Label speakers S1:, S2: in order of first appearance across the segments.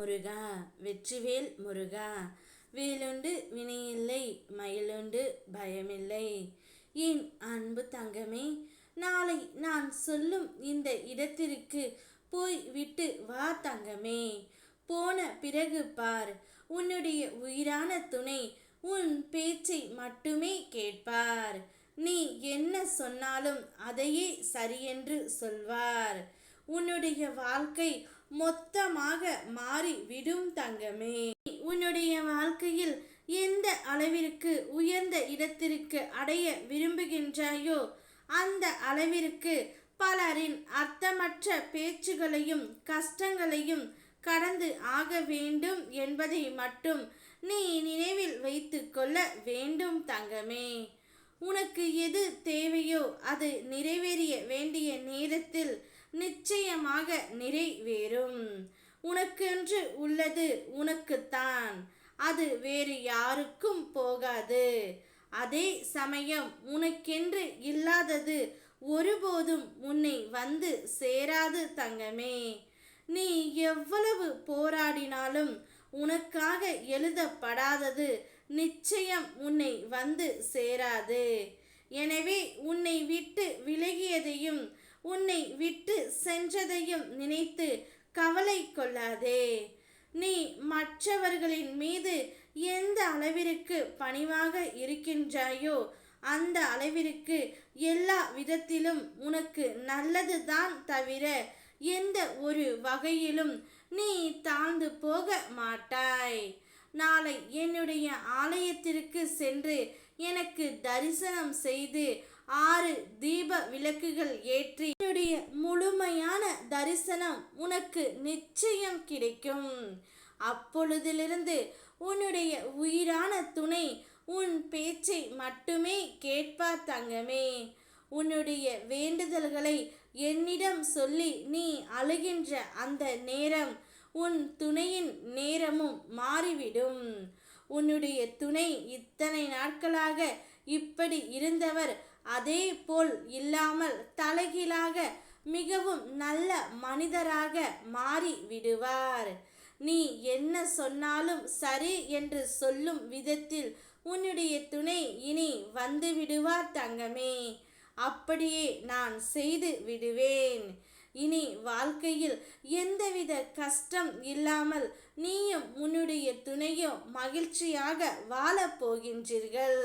S1: முருகா வெற்றிவேல் முருகா. வேலுண்டு வினையில்லை மயிலுண்டு பயமில்லை. என் அன்பு தங்கமே நாளை நான் சொல்லும் இந்த இடத்திற்கு போய் விட்டு வா தங்கமே. போன பிறகு பார் உன்னுடைய உயிரான துணை உன் பேச்சை மட்டுமே கேட்பார். நீ என்ன சொன்னாலும் அதையே சரியென்று சொல்வார். உன்னுடைய வாழ்க்கை மொத்தமாக மாறி விடும் தங்கமே. உன்னுடைய வாழ்க்கையில் எந்த அளவிற்கு உயர்ந்த இடத்திற்கு அடைய விரும்புகின்றாயோ அந்த அளவிற்கு பலரின் அர்த்தமற்ற பேச்சுகளையும் கஷ்டங்களையும் கடந்து ஆக வேண்டும் என்பதை மட்டும் நீ நினைவில் வைத்து கொள்ள வேண்டும் தங்கமே. உனக்கு எது தேவையோ அது நிறைவேறிய வேண்டிய நேரத்தில் நிச்சயமாக நிறைவேறும். உனக்கென்று உள்ளது உனக்குத்தான். அது வேறு யாருக்கும் போகாது. அதே சமயம் உனக்கென்று இல்லாதது ஒருபோதும் உன்னை வந்து சேராது தங்கமே. நீ எவ்வளவு போராடினாலும் உனக்காக எழுதப்படாதது நிச்சயம் உன்னை வந்து சேராது. எனவே உன்னை விட்டு விலகியதையும் உன்னை விட்டு சென்றதையும் நினைத்து கவலை கொள்ளாதே. நீ மற்றவர்களின் மீது எந்த அளவிற்கு பணிவாக இருக்கின்றாயோ அந்த அளவிற்கு எல்லா விதத்திலும் உனக்கு நல்லதுதான் தவிர எந்த ஒரு வகையிலும் நீ தாழ்ந்து போக மாட்டாய். நாளை என்னுடைய ஆலயத்திற்கு சென்று எனக்கு தரிசனம் செய்து ஆறு தீப விளக்குகள் ஏற்றி என்னுடைய முழுமையான தரிசனம் உனக்கு நிச்சயம் கிடைக்கும். அப்பொழுதிலிருந்து உன்னுடைய உயிரான துணை உன் பேச்சை மட்டுமே கேட்பா தங்கமே. உன்னுடைய வேண்டுதல்களை என்னிடம் சொல்லி நீ அழுகின்ற அந்த நேரம் உன் துணையின் நேரமும் மாறிவிடும். உன்னுடைய துணை இத்தனை நாட்களாக இப்படி இருந்தவர் அதே போல் இல்லாமல் தலைகீழாக மிகவும் நல்ல மனிதராக மாறி விடுவார். நீ என்ன சொன்னாலும் சரி என்று சொல்லும் விதத்தில் உன்னுடைய துணை இனி வந்து விடுவார் தங்கமே. அப்படியே நான் செய்து விடுவேன். இனி வாழ்க்கையில் எந்தவித கஷ்டம் இல்லாமல் நீயும் உன்னுடைய துணையும் மகிழ்ச்சியாக வாழப் போகின்றீர்கள்.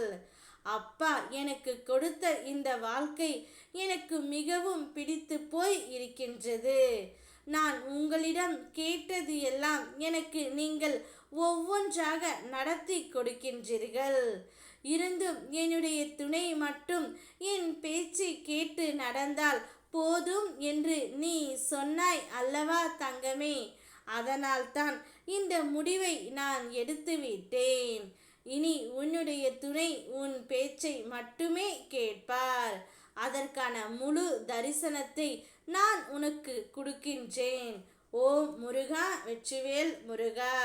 S1: அப்பா எனக்கு கொடுத்த இந்த வாழ்க்கை எனக்கு மிகவும் பிடித்து போய் இருக்கின்றது. நான் உங்களிடம் கேட்டது எல்லாம் எனக்கு நீங்கள் ஒவ்வொன்றாக நடத்தி கொடுக்கின்றீர்கள். இருந்தும் என்னுடைய துணை மட்டும் என் பேச்சை கேட்டு நடந்தால் போதும் என்று நீ சொன்னாய் அல்லவா தங்கமே? அதனால்தான் இந்த முடிவை நான் எடுத்துவிட்டேன். இனி உன்னுடைய துணை உன் பேச்சை மட்டுமே கேட்பார். அதற்கான முழு தரிசனத்தை நான் உனக்கு கொடுக்கின்றேன். ஓம் முருகா வெற்றிவேல் முருகா.